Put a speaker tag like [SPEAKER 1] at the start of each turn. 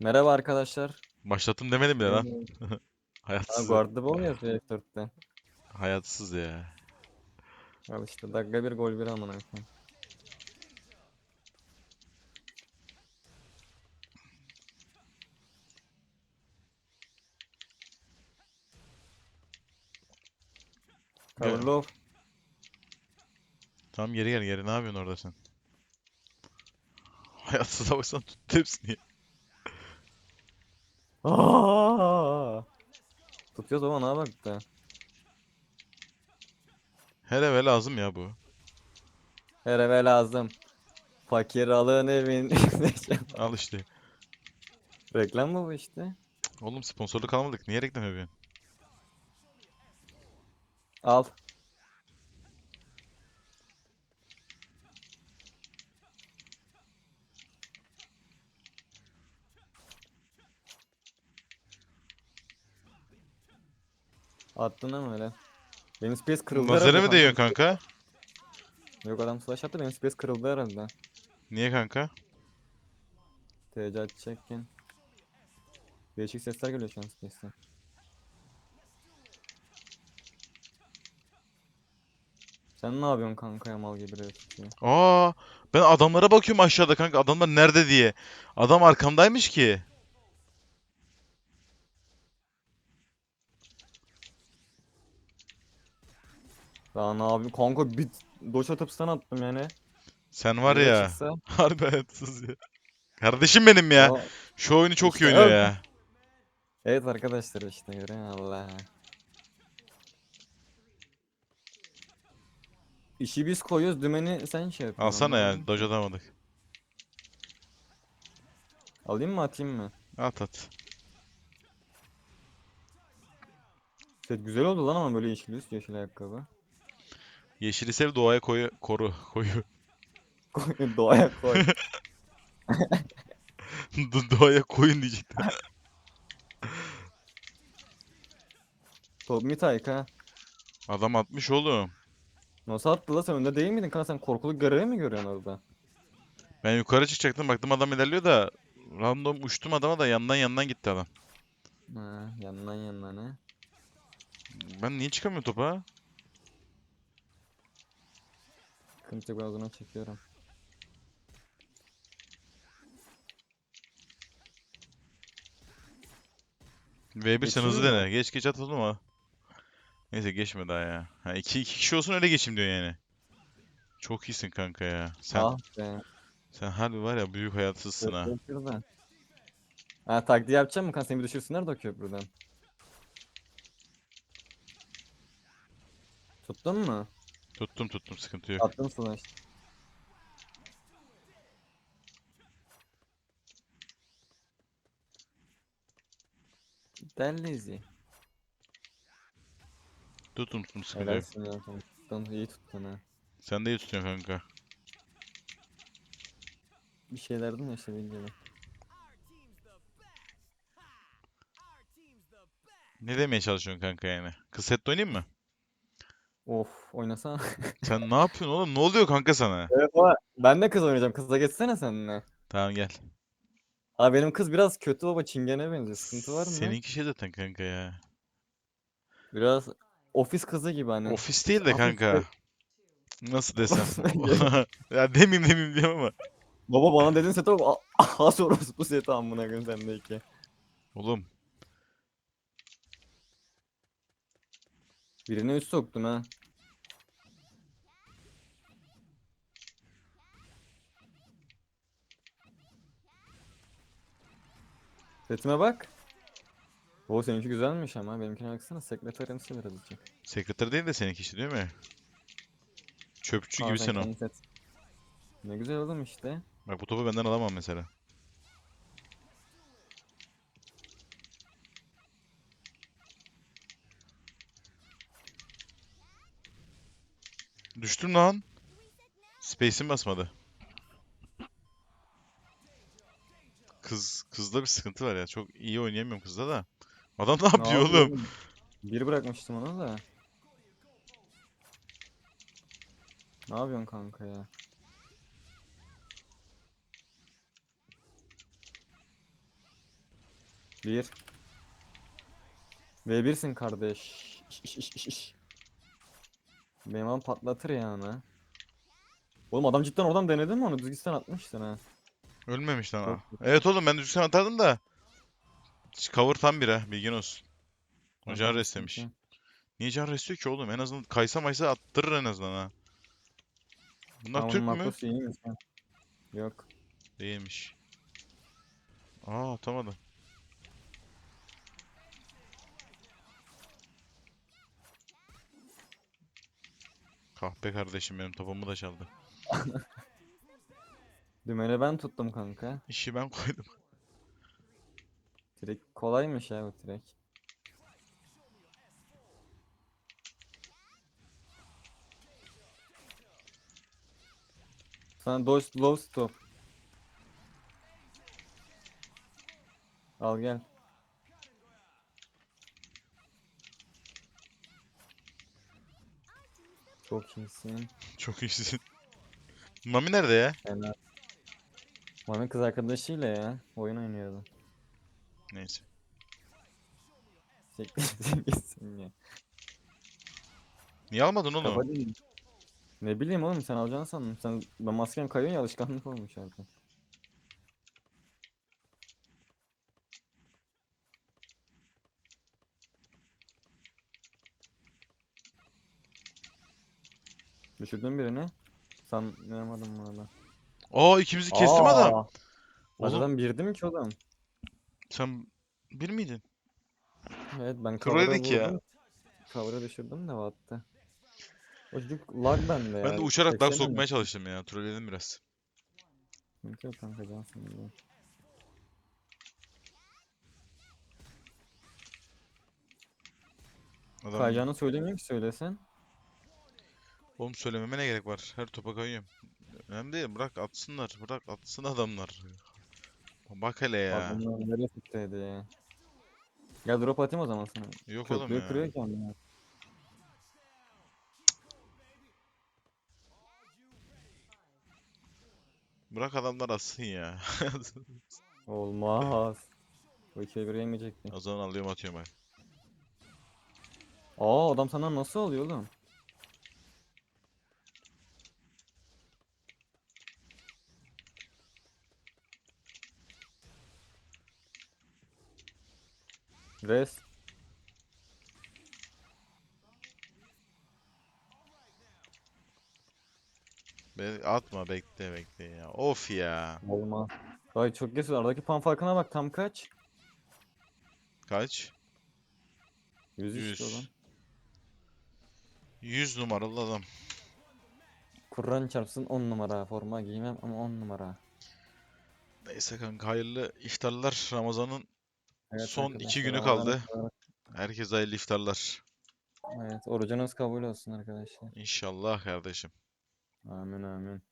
[SPEAKER 1] Merhaba arkadaşlar.
[SPEAKER 2] Başlattım demedim bile lan.
[SPEAKER 1] Ha,
[SPEAKER 2] Hayatsız.
[SPEAKER 1] Guardiola yazıyor F4'te.
[SPEAKER 2] Hayatsız ya.
[SPEAKER 1] Al işte dakika bir gol bir amına koyayım.
[SPEAKER 2] Gel.
[SPEAKER 1] Kavurlov.
[SPEAKER 2] Tamam geri gel geri. Ne yapıyorsun orada sen? Hayatsıza baksana tuttu hepsini. ya.
[SPEAKER 1] Aa! Tutuyoruz ama ne bak da.
[SPEAKER 2] Her eve lazım ya bu.
[SPEAKER 1] Her eve lazım. Fakir alın evin.
[SPEAKER 2] Al işte.
[SPEAKER 1] Reklam mı bu işte?
[SPEAKER 2] Oğlum sponsorluk almadık. Niye reklam yapıyorsun?
[SPEAKER 1] Al. Attın ama öyle. Benim space kırıldı
[SPEAKER 2] Nazara
[SPEAKER 1] herhalde
[SPEAKER 2] mı değiyorsun
[SPEAKER 1] kanka. Yok adam slash attı benim space kırıldı herhalde.
[SPEAKER 2] Niye kanka?
[SPEAKER 1] TC açacakken. Değişik sesler geliyor şu an space'ten. Sen ne yapıyorsun kanka ya mal gibi tutuyor.
[SPEAKER 2] Aa, ben adamlara bakıyorum aşağıda kanka. Adamlar nerede diye. Adam arkamdaymış ki.
[SPEAKER 1] Daha ne yapayım kanka bir doş atıp stun attım yani.
[SPEAKER 2] Sen var ya.
[SPEAKER 1] çıksa-
[SPEAKER 2] Harbi hayatsız ya. Kardeşim benim ya. Şu oyunu çok iyi
[SPEAKER 1] İşte
[SPEAKER 2] oynuyor
[SPEAKER 1] öyle.
[SPEAKER 2] ya.
[SPEAKER 1] Evet arkadaşlar işte musun? Allah. İşi biz koyuyoruz dümeni sen şey yapıyorsun.
[SPEAKER 2] Alsana ya.
[SPEAKER 1] mı?
[SPEAKER 2] Dodge atamadık.
[SPEAKER 1] Alayım mı atayım mı?
[SPEAKER 2] At at.
[SPEAKER 1] Set güzel oldu lan ama böyle yeşil üst yeşil ayakkabı.
[SPEAKER 2] Yeşili sev doğaya koyu koru koyu.
[SPEAKER 1] Koy doğaya koy.
[SPEAKER 2] Do- doğaya koyun diyecektim.
[SPEAKER 1] Hike ha.
[SPEAKER 2] Adam atmış oğlum.
[SPEAKER 1] Nasıl attı la sen önde değil miydin kanka sen korkuluk görevi mi görüyorsun orada?
[SPEAKER 2] Ben yukarı çıkacaktım baktım adam ilerliyor da random uçtum adama da yandan yandan gitti adam.
[SPEAKER 1] Ha, yandan yandan ha.
[SPEAKER 2] Ben niye çıkamıyorum topa?
[SPEAKER 1] Sıkıntı yok ben o zaman çekiyorum.
[SPEAKER 2] V1 sen hızlı
[SPEAKER 1] Geçiyor
[SPEAKER 2] dene. Geç geç at oğlum ha. Neyse geçme daha ya. Ha iki, iki kişi olsun öyle geçeyim diyor yani. Çok iyisin kanka ya. Sen
[SPEAKER 1] Ah be.
[SPEAKER 2] sen harbi var ya büyük hayatsızsın ha.
[SPEAKER 1] Köprüden. Ha taktiği yapacağım mı kanka seni bir düşürsünler de o köprüden. Tuttun mu?
[SPEAKER 2] Tuttum tuttum sıkıntı yok.
[SPEAKER 1] Attın slash. Dellizi.
[SPEAKER 2] Tuttum tuttum sıkıntı yok.
[SPEAKER 1] Helalsin ya iyi tuttun ha.
[SPEAKER 2] Sen de iyi tutuyorsun kanka.
[SPEAKER 1] Bir şeylerden işte bilmiyorum.
[SPEAKER 2] Ne demeye çalışıyorsun kanka yani? Kız set oynayayım mı?
[SPEAKER 1] Of oynasana.
[SPEAKER 2] Sen ne yapıyorsun oğlum? Ne oluyor kanka sana?
[SPEAKER 1] evet ama ben de kız oynayacağım. Kıza geçsene seninle.
[SPEAKER 2] Tamam gel.
[SPEAKER 1] Abi benim kız biraz kötü baba çingene benziyor. Sıkıntı var mı?
[SPEAKER 2] Seninki şey zaten kanka ya.
[SPEAKER 1] Biraz ofis kızı gibi hani.
[SPEAKER 2] Ofis değil de kanka. Nasıl desem? Ya demeyeyim demeyeyim diyorum ama.
[SPEAKER 1] Baba bana dedin set has orospu seti amına koyayım sendeki.
[SPEAKER 2] Oğlum
[SPEAKER 1] Birine üst soktun ha. Setime bak. O seninki güzelmiş ama benimkine baksana sekreterimsi birazcık.
[SPEAKER 2] sekreter değil de seninki işte değil mi? Çöpçü
[SPEAKER 1] Aa,
[SPEAKER 2] gibisin
[SPEAKER 1] sen
[SPEAKER 2] o.
[SPEAKER 1] set. Ne güzel oğlum işte.
[SPEAKER 2] Bak bu topu benden alamam mesela. Düştüm lan. Space'im basmadı. Kız kızda bir sıkıntı var ya. Çok iyi oynayamıyorum kızda da. Adam ne yapıyor oğlum?
[SPEAKER 1] Bir bırakmıştım ona da. Ne yapıyorsun kanka ya? Bir. V1'sin kardeş. İş, iş, iş, iş, Benim adam patlatır yani. Oğlum adam cidden oradan denedi mi onu? Düz gitsen atmıştın ha.
[SPEAKER 2] Ölmemiş lan. Ha. Evet oğlum ben düzgün atardım da. Cover tam bir ha. Bilgin olsun. O can
[SPEAKER 1] sıkıntı.
[SPEAKER 2] Niye can restliyor ki oğlum? En azından kaysa maysa attırır en azından ha. Bunlar
[SPEAKER 1] Ama
[SPEAKER 2] Türk mü?
[SPEAKER 1] iyi? Yok.
[SPEAKER 2] Değilmiş. Aa atamadım. Kahpe kardeşim benim topumu da çaldı.
[SPEAKER 1] Dümeni ben tuttum kanka.
[SPEAKER 2] İşi ben koydum.
[SPEAKER 1] Direkt kolaymış ya bu direkt. Sana dodge low stop. Al gel. Çok iyisin.
[SPEAKER 2] Çok iyisin. Mami nerede ya?
[SPEAKER 1] Fena. Mami kız arkadaşıyla ya. Oyun oynuyordu.
[SPEAKER 2] Neyse.
[SPEAKER 1] Gitsin ya.
[SPEAKER 2] Niye almadın oğlum?
[SPEAKER 1] Değil. Ne bileyim oğlum sen alacağını sandım. Sen ben maskem kayıyor ya alışkanlık olmuş artık. Düşürdün birini. Sanmayamadım valla.
[SPEAKER 2] Aa ikimizi kestim adam.
[SPEAKER 1] Aa!
[SPEAKER 2] Oğlum
[SPEAKER 1] Zaten birdim ki oğlum.
[SPEAKER 2] sen bir miydin?
[SPEAKER 1] Evet ben cover'a
[SPEAKER 2] yedik ya.
[SPEAKER 1] Cover'a düşürdüm de battı. O çocuk lag bende ya.
[SPEAKER 2] Ben de uçarak lag sokmaya çalıştım ya. Trolledim biraz.
[SPEAKER 1] Yok kanka cansın. ya.
[SPEAKER 2] Adam
[SPEAKER 1] Kayacağını söylemiyor ki söylesen.
[SPEAKER 2] Oğlum söylememe ne gerek var? Her topa kayıyorum. Önemli değil. Bırak atsınlar. Bırak atsın adamlar. Bak hele ya.
[SPEAKER 1] Adamlar nereye sıktıydı ya. Gel drop atayım o zaman sana.
[SPEAKER 2] Yok oğlum
[SPEAKER 1] Köprüyü
[SPEAKER 2] ya.
[SPEAKER 1] kırıyor onlar.
[SPEAKER 2] Bırak adamlar atsın ya.
[SPEAKER 1] Olmaz. O ikiye bir yemeyecekti.
[SPEAKER 2] O zaman alıyorum atıyorum bak.
[SPEAKER 1] Aa adam sana nasıl alıyor oğlum? Res.
[SPEAKER 2] Be atma bekle bekle ya. Of ya.
[SPEAKER 1] Olmaz. Ay çok geç. Aradaki puan farkına bak tam kaç?
[SPEAKER 2] Kaç?
[SPEAKER 1] 100 işte
[SPEAKER 2] 100.
[SPEAKER 1] oğlum.
[SPEAKER 2] 100 numaralı adam.
[SPEAKER 1] Kur'an çarpsın 10 numara forma giymem ama 10 numara.
[SPEAKER 2] Neyse kanka hayırlı iftarlar. Ramazan'ın
[SPEAKER 1] Evet
[SPEAKER 2] Son iki günü kaldı. herkese hayırlı iftarlar.
[SPEAKER 1] Evet orucunuz kabul olsun arkadaşlar.
[SPEAKER 2] İnşallah kardeşim.
[SPEAKER 1] Amin amin.